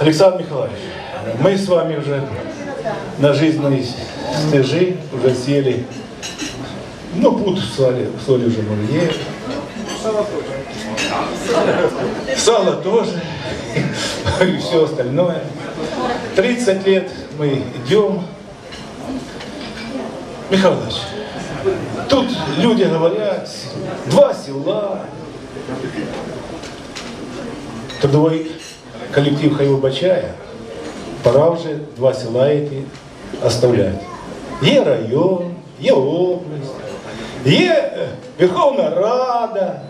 Александр Николаевич, мы с вами уже на жизненной стежи уже сели. Ну, путь соли, соли уже мы ели. Сало тоже. И все остальное. 30 лет мы идем. Михаил тут люди говорят, два села, трудовой коллектив хай вибачає, пора вже два села эти оставляти. Є район, є область, є е, Верховна Рада.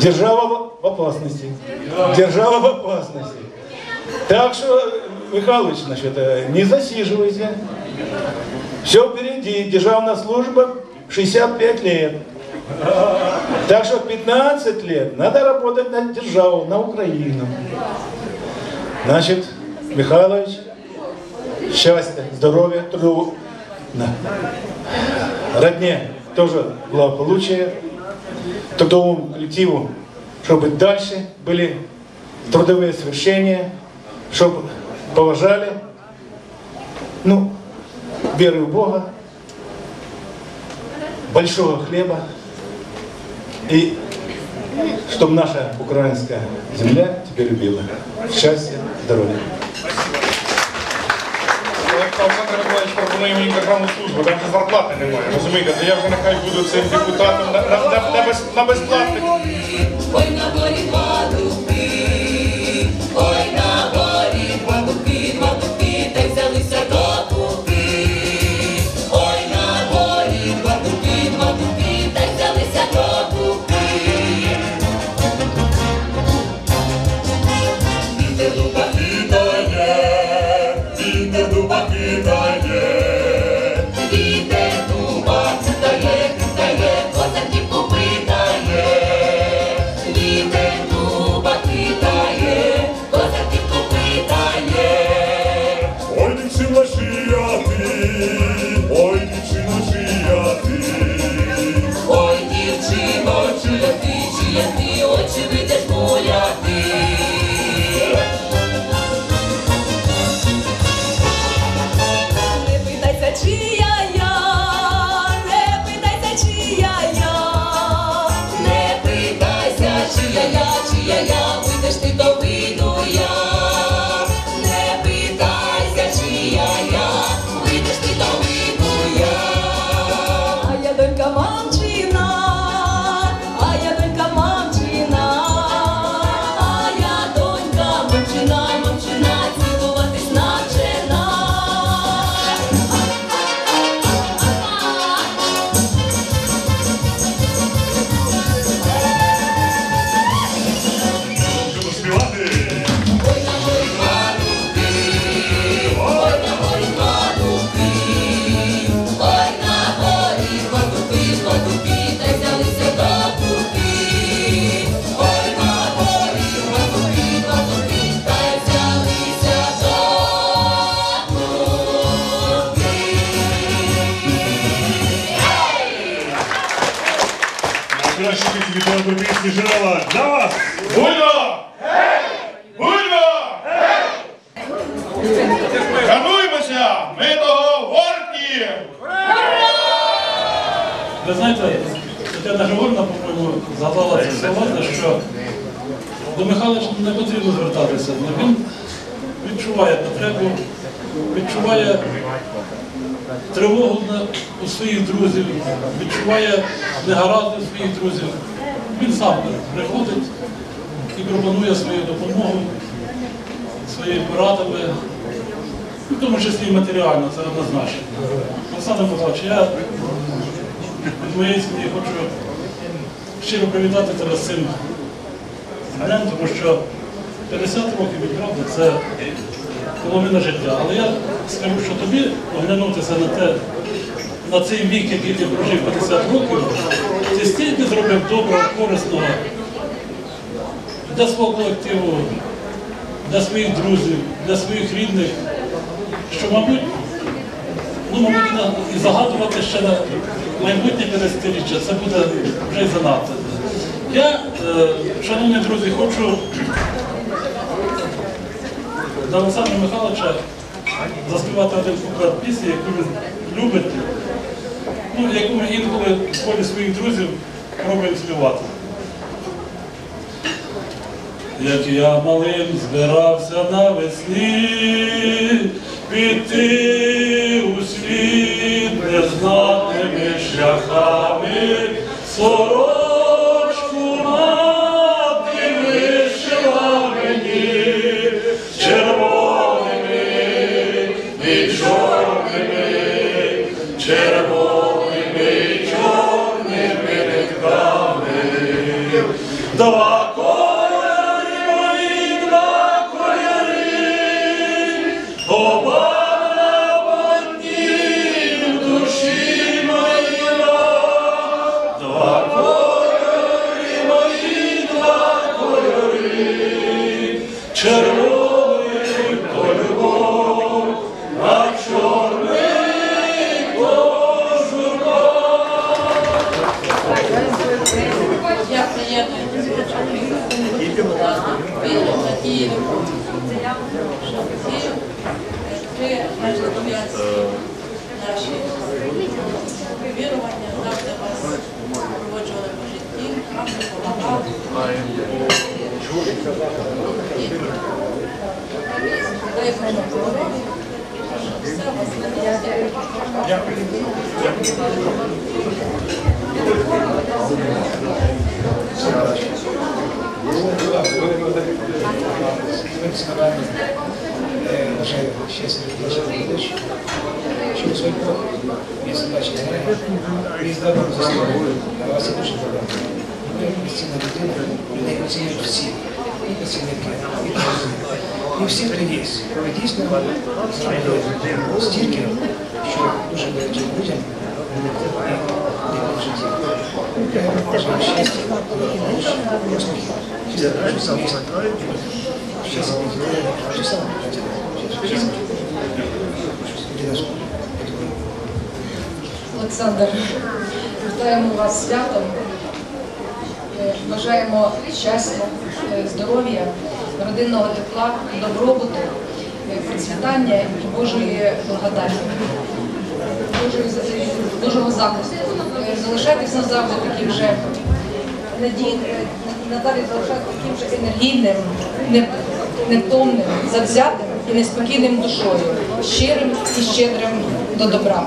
Держава в в опасности. Держава в опасности. Так что, Михайлович, значит, э, не засиживайся. Все впереди. Державная служба 65 лет. Так что 15 лет надо работать на державу, на Украину. Значит, Михайлович, счастья, здоровья, труду, на. родне тоже благополучия, трудовому коллективу, чтобы дальше были трудовые свершения, чтобы поважали, ну, веры в Бога, большого хлеба, и чтобы наша украинская земля тебя любила. Счастья, здоровья. Олександр Миколаївич пропонує мені державну службу, там вже зарплати немає. Розумієте, то я вже нехай буду цим депутатом на, на, на, на, без, на безплатних. Найкращі пісні від Європейські джерела для вас. Гульно! Гульно! Шануймося! Ми того горді! Ви знаєте, Тетяна Григорівна, по-моєму, згадала це слова, що до Михайловича не потрібно звертатися. але Він відчуває потребу, відчуває тривогу у своїх друзів, відчуває негаразди своїх друзів. Він сам приходить і пропонує свою допомогу, своїми порадами, в тому числі і матеріально, це однозначно. Олександр Михайлович, я від моєї сім'ї хочу щиро привітати тебе з цим днем, тому що 50 років відправди це половина життя. Але я скажу, що тобі оглянутися на те, на цей вік, який ти прожив 50 років, ти стільки зробив доброго, корисного для свого колективу, для своїх друзів, для своїх рідних, що, мабуть, ну, мабуть, і загадувати ще на майбутнє 50-річчя, це буде вже занадто. Я, е, шановні друзі, хочу для Олександра Михайловича заспівати один куплет пісні, яку він любить, ну, яку ми інколи в колі своїх друзів пробуємо співати. Як я малим збирався навесні, піти у світ незнатними шляхами, сорочку Бажаю щастя, удачі, удачі. Щоб Господь Бог від задачі знає, і з добром а вас є дуже добре. Ви безцінна людина, людей оцінюють всі, і працівники, і працівники. І всі, хто є. Ви дійсно зробили стільки, що дуже дають людям і в Олександр, вітаємо вас святом. Е, Бажаємо щастя, е, здоров'я, родинного тепла, добробуту, е, процвітання і Божої благодаті, Божого захисту. Залишайтесь назавжди таким же надій, надалі залишайтесь таким же енергійним, не- невтомним, завзятим і неспокійним душою, щирим і щедрим до добра.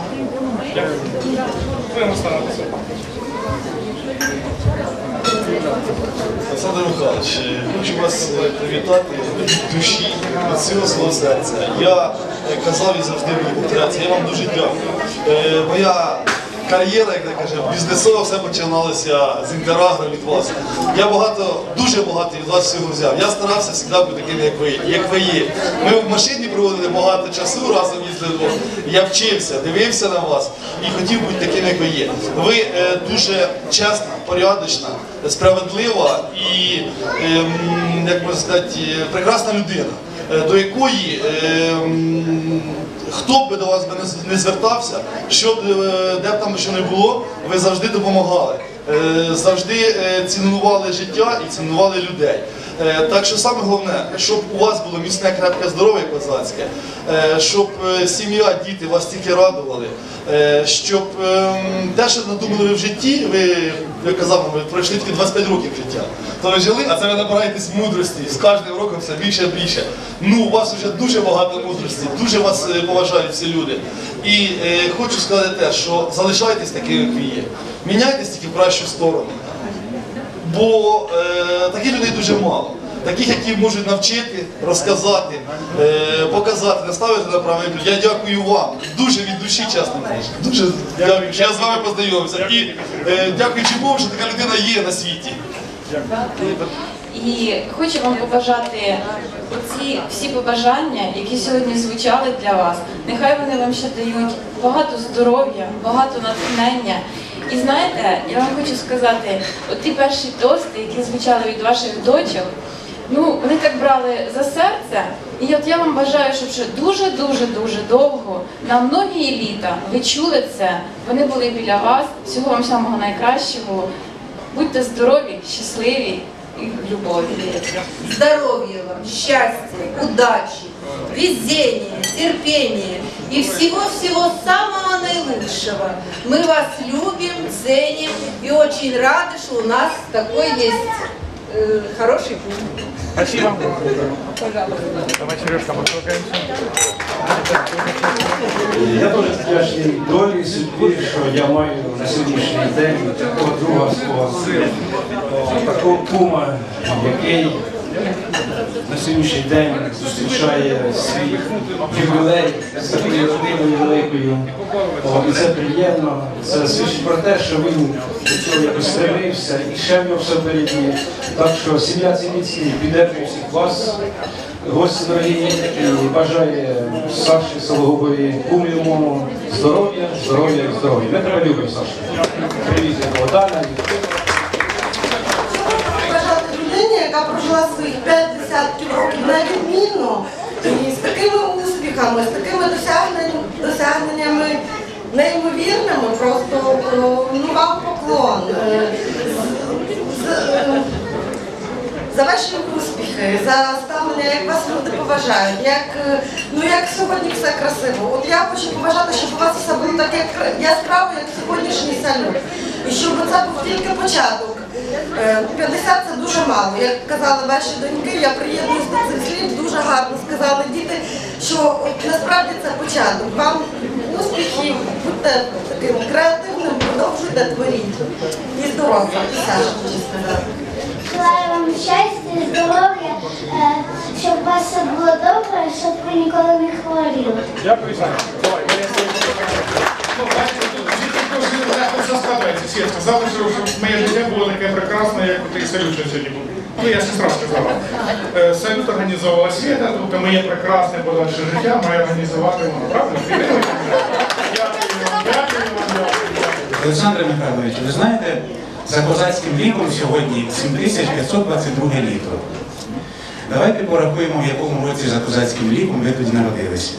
Олександр Михайлович, е, хочу вас е, привітати від душі, від цього свого серця. Я е, казав і завжди буду я вам дуже дякую. Моя кар'єра, як я кажу, бізнесова все починалося з інтерагру від вас. Я багато, дуже багато від вас всього взяв. Я старався завжди бути таким, як ви, як ви є. Ми в машині проводили багато часу, разом їздили. Я вчився, дивився на вас і хотів бути таким, як ви є. Ви е, дуже чесна, порядочна, справедлива і, ем, як можна сказати, прекрасна людина, е, до якої ем, хто б до вас не звертався, що е, де б там що не було, ви завжди допомагали. Е, Завжди цінували життя і цінували людей. Е, Так що саме головне, щоб у вас було міцне крепке здоров'я козацьке, е, щоб е, сім'я, діти вас тільки радували, щоб ем, те, що надумали ви в житті, ви, я казав, ви пройшли тільки 25 років життя, то ви жили, а це ви набираєтесь мудрості з кожним роком все більше і більше. Ну, у вас вже дуже багато мудрості, дуже вас поважають всі люди. І е, хочу сказати те, що залишайтесь такими, як ви є. Міняйтесь тільки в кращу сторону. Бо е, таких людей дуже мало. Таких, які можуть навчити, розказати, е, показати, наставити на правильний ключ. Я дякую вам. Дуже від душі, чесно кажучи. Дуже дякую, я з вами познайомився. І е, дякуючи Богу, що така людина є на світі. І хочу вам побажати оці всі побажання, які сьогодні звучали для вас. Нехай вони вам ще дають багато здоров'я, багато натхнення. І знаєте, я вам хочу сказати, от ті перші тости, які звучали від ваших дочок, ну вони так брали за серце. І от я вам бажаю, щоб ще дуже, дуже, довго, на многі літа, ви чули це, вони були біля вас. Всього вам самого найкращого. Будьте здорові, щасливі и любовь. Здоровья вам, счастья, удачи, везения, терпения и всего-всего самого наилучшего. Мы вас любим, ценим и очень рады, что у нас такой есть э, хороший путь. Спасибо. Пожалуйста. Давай, Сережка, покликаємося. Я дуже вдячний долі судьбі, що я маю на сьогоднішній день такого друга свого такого кума, який на сьогоднішній день зустрічає свій ювілей з такою родиною великою. І це приємно. Це свідчить про те, що він до цього якось стремився і ще в нього все впереді. Так що сім'я Цивіцький підтримує всіх вас. Гості дорогі бажає Саші Сологубові кумію мому здоров'я, здоров'я і здоров'я. Ми тебе любимо, Саша. Привіт, Богдана. Яка прожила своїх п'ять десятків років на відмінно, і з такими успіхами, з такими досягненнями неймовірними, просто ну вам поклон. Е, е, За ваші успіхи, за ставлення, як вас люди поважають, як, е, ну, як сьогодні все красиво. От я хочу побажати, щоб у вас все було таке кра- яскраво, як сьогоднішній салют. І щоб це був тільки початок. Е, 50 це дуже мало. Як казали ваші доньки, я приєднуюсь до цих слів, дуже гарно сказали діти, що насправді це початок. Вам успіхів, будьте таким креативним, продовжуйте творіть. І здоров'я, Саша хочу сказати. Желаю вам щастя, здоров'я, е, щоб у вас все було добре, щоб ви ніколи не хворіли. Дякую. Давай, Марія Легко все складається. Всі сказали, що моє життя було таке прекрасне, як той салют що сьогодні був. Ну, я сестра сказала. Е, Салют організовувала Світа, тобто моє прекрасне подальше життя має організувати вона. Правильно? Підтримуєте? Дякую вам, дякую вам, дякую. Ви знаєте, за козацьким віком сьогодні 7522 літо. Давайте порахуємо, в якому році за козацьким віком ви тоді народилися.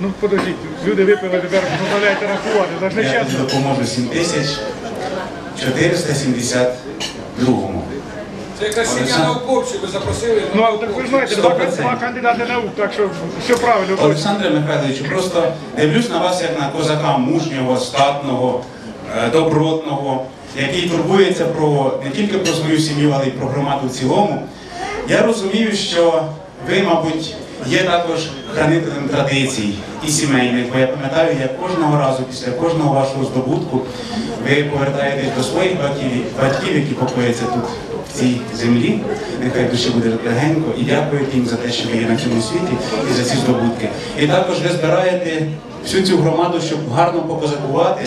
Ну, подождіть, люди випили, тепер заставляйте рахувати, це ж не Я чесно. допоможу 7472. Це якась сім'я науковців, ви запросили. Ну, а так ви ж знаєте, два, два кандидати наук, так що все правильно. Олександре Михайловичу, просто дивлюсь на вас як на козака мужнього, статного, е, добротного, який турбується про не тільки про свою сім'ю, але й про громаду в цілому. Я розумію, що ви, мабуть, є також хранителем традицій і сімейних, бо я пам'ятаю, як кожного разу після кожного вашого здобутку ви повертаєтесь до своїх батьків, батьків, які покояться тут в цій землі. Нехай душі буде легенько і дякуєте їм за те, що ви є на цьому світі і за ці здобутки. І також ви збираєте всю цю громаду, щоб гарно покозакувати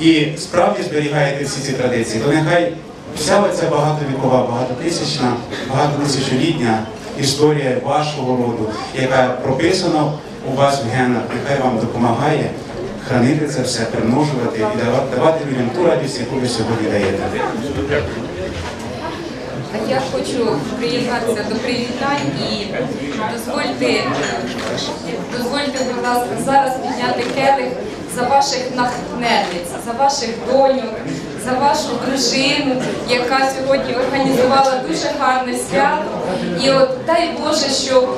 і справді зберігаєте всі ці традиції, то нехай вся оця багатовікова, багатотисячна, багатотисячолітня історія вашого роду, яка прописана у вас в генах, нехай вам допомагає хранити це все, примножувати і давати, людям ту радість, яку ви сьогодні даєте. Я хочу приєднатися до привітань і дозвольте, дозвольте, будь ласка, зараз підняти келих за ваших натхненниць, за ваших доньок, за вашу дружину, яка сьогодні організувала дуже гарне свято. І от дай Боже, щоб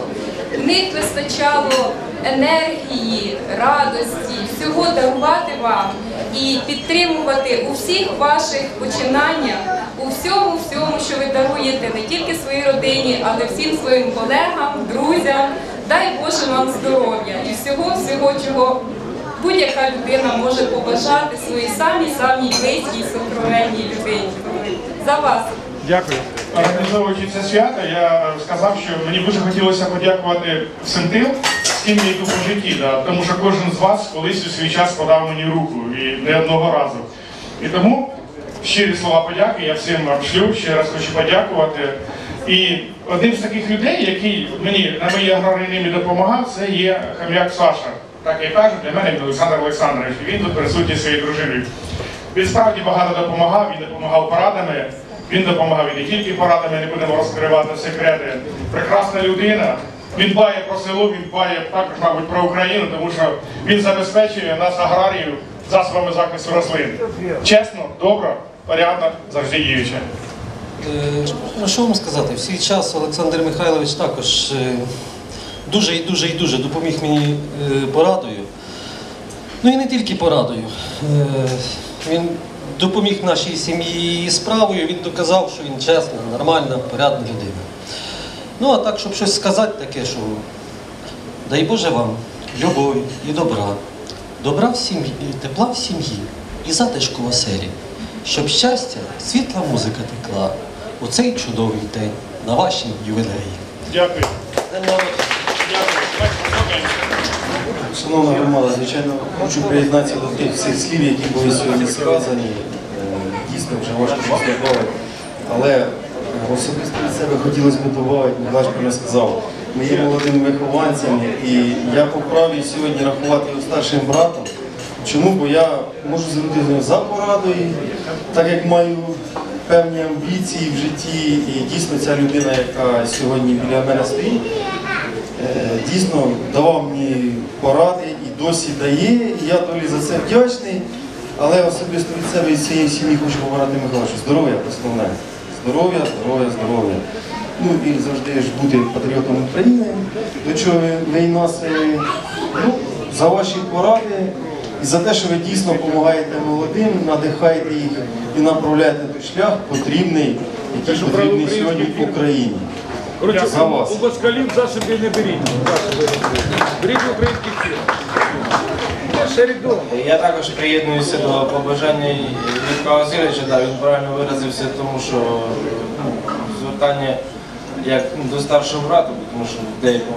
в них вистачало енергії, радості, всього дарувати вам і підтримувати у всіх ваших починаннях, у всьому, всьому, що ви даруєте не тільки своїй родині, але всім своїм колегам, друзям. Дай Боже вам здоров'я і всього, всього, чого будь-яка людина може побажати своїй самій самій близькій сокровенній людині. За вас. Дякую. Організовуючи це свято, я сказав, що мені дуже хотілося подякувати всім тим, з ким я йду по житті, да, тому що кожен з вас колись у свій час подав мені руку і не одного разу. І тому щирі слова подяки я всім вам шлю, ще раз хочу подякувати. І одним з таких людей, який мені на моїй аграрній допомагав, це є хам'як Саша. Так я кажу, для мене він Олександр Олександрович. Він тут присутній своєю дружиною. Він справді багато допомагав, він допомагав порадами. Він допомагав і не тільки порадами, не будемо розкривати секрети. Прекрасна людина. Він дбає про село, він дбає також, мабуть, про Україну, тому що він забезпечує нас аграріїв засобами захисту рослин. Чесно, добро, порядно, завжди діюче. Що вам сказати? В час Олександр Михайлович також е, дуже і дуже і дуже допоміг мені е, порадою. Ну і не тільки порадою. Е, Він допоміг нашій сім'ї справою, він доказав, що він чесна, нормальна, порядна людина. Ну, а так, щоб щось сказати таке, що дай Боже вам любові і добра, добра в сім'ї, тепла в сім'ї і затишку в оселі, щоб щастя, світла музика текла у цей чудовий день на вашій ювілеї. Дякую. Шановна громада, звичайно, хочу приєднатися до тих всіх слів, які були сьогодні сказані. Е, Дійсно, вже важко щось. Але е, особисто від себе хотілося б додати, Михайло не сказав. Ми є молодими вихованцями, і я по сьогодні рахувати його старшим братом. Чому? Бо я можу звернутися за порадою, так як маю певні амбіції в житті, і дійсно ця людина, яка сьогодні біля мене стоїть, дійсно давав мені поради і досі дає. І я долі за це вдячний. Але особисто від себе і цієї сім'ї хочу побажати Михайловичу. Здоров'я основне. Здоров'я, здоров'я, здоров'я. Ну і завжди ж бути патріотом України, до чого ви, і нас е, ну, за ваші поради і за те, що ви дійсно допомагаєте молодим, надихаєте їх і направляєте той шлях потрібний, який потрібний сьогодні в Україні. Коротше, За вас. у москалів засоби не беріть. Засоби. Беріть українських. Ще рідом. Я також приєднуюся до побажання Вітка Васильовича, да, він правильно виразився, тому що ну, звертання як ну, до старшого брата, тому що в деякому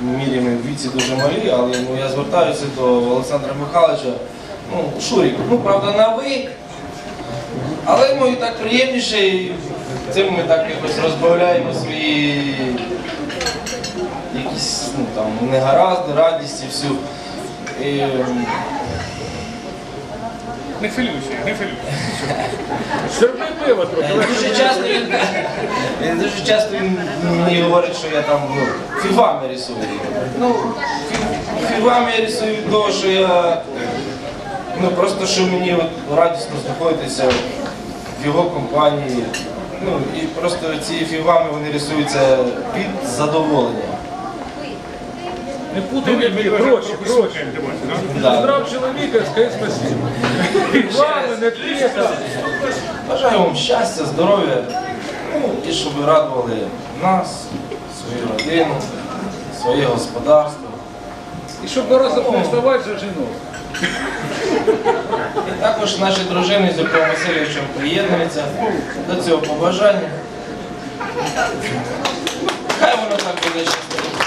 мірі ми в віці дуже малі, але ну, я звертаюся до Олександра Михайловича, ну, Шурік, ну правда на ви, але йому і так приємніше, і цим ми так якось розбавляємо свої якісь ну, там, негаразди, радість і всю. І, ем, Не хвилюйся, не хвилюйся. Серви пиво трохи. Е, Дуже часто він, е, дуже часто він мені говорить, що я там ну, фігвами рисую. Ну, фі- я рисую того, що я ну просто що мені от радісно знаходитися в його компанії. Ну і просто ці фігвами вони рисуються під задоволення. Не путай мені, гроші, гроші. Здрав чоловіка, скажи спасибо. Вами не треба. Бажаю вам щастя, здоров'я, ну і щоб ви радували нас, свою родину, своє господарство. І щоб дорослих не вставати за жінок. І також наші дружини з Юрком Васильовичем приєднуються до цього побажання. Хай воно так буде щастити.